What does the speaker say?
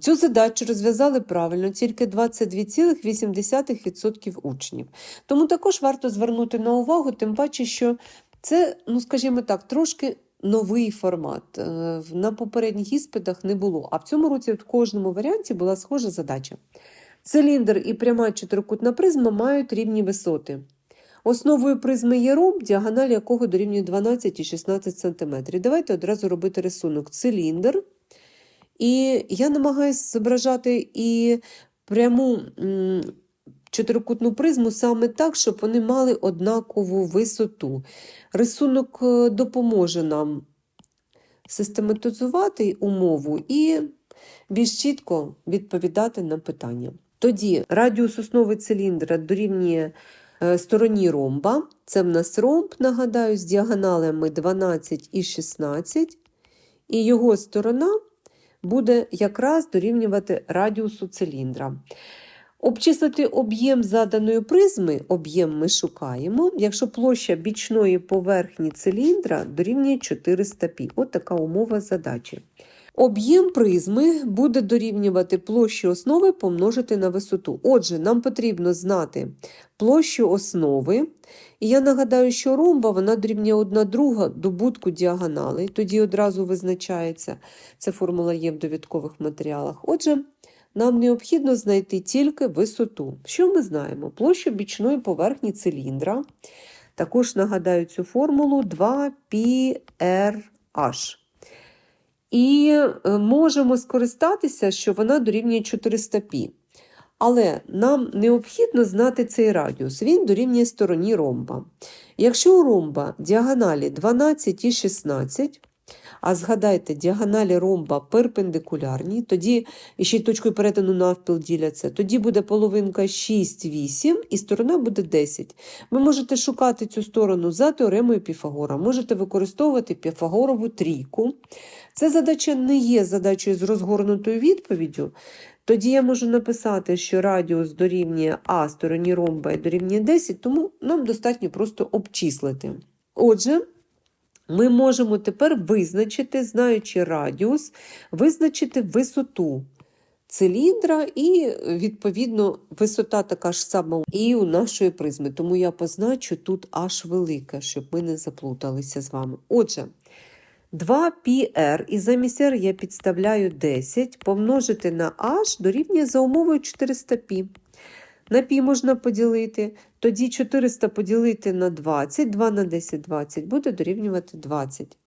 Цю задачу розв'язали правильно тільки 22,8% учнів. Тому також варто звернути на увагу, тим паче, що це, ну скажімо так, трошки новий формат. Е, На попередніх іспитах не було. А в цьому році в кожному варіанті була схожа задача. Циліндр і пряма чотирикутна призма мають рівні висоти. Основою призми є ромб, діагональ якого дорівнює 12 і 16 см. Давайте одразу робити рисунок. Циліндр. І я намагаюся зображати і пряму чотирикутну призму саме так, щоб вони мали однакову висоту. Рисунок е, допоможе нам систематизувати умову і більш чітко відповідати на питання. Тоді радіус основи циліндра дорівнює е, стороні ромба. Це в нас ромб, нагадаю, з діагоналями 12 і 16, і його сторона буде якраз дорівнювати радіусу циліндра. Обчислити об'єм заданої призми, об'єм ми шукаємо, якщо площа бічної поверхні циліндра дорівнює 400 пі. От така умова задачі. Об'єм призми буде дорівнювати площу основи помножити на висоту. Отже, нам потрібно знати площу основи. І я нагадаю, що ромба вона дорівнює одна друга добутку діагоналей, тоді одразу визначається. Ця формула є в довідкових матеріалах. Отже, нам необхідно знайти тільки висоту. Що ми знаємо? Площу бічної поверхні циліндра. Також нагадаю цю формулу 2πrh. І е, можемо скористатися, що вона дорівнює 400 π. Але нам необхідно знати цей радіус. Він дорівнює стороні ромба. Якщо у ромба діагоналі 12 і 16, а згадайте, діагоналі ромба перпендикулярні, тоді ще й точкою перетину навпіл діляться, тоді буде половинка 6, 8 і сторона буде 10. Ви можете шукати цю сторону за теоремою Піфагора, можете використовувати Піфагорову трійку. Ця задача не є задачею з розгорнутою відповіддю. Тоді я можу написати, що радіус дорівнює А стороні ромба і дорівнює 10, тому нам достатньо просто обчислити. Отже, ми можемо тепер визначити, знаючи радіус, визначити висоту циліндра, і, відповідно, висота така ж сама і у нашої призми. Тому я позначу тут аж велике, щоб ми не заплуталися з вами. Отже, 2πr, і замість r я підставляю 10, помножити на h дорівнює за умовою 400π. На пі можна поділити, тоді 400 поділити на 20, 2 на 10 – 20, буде дорівнювати 20.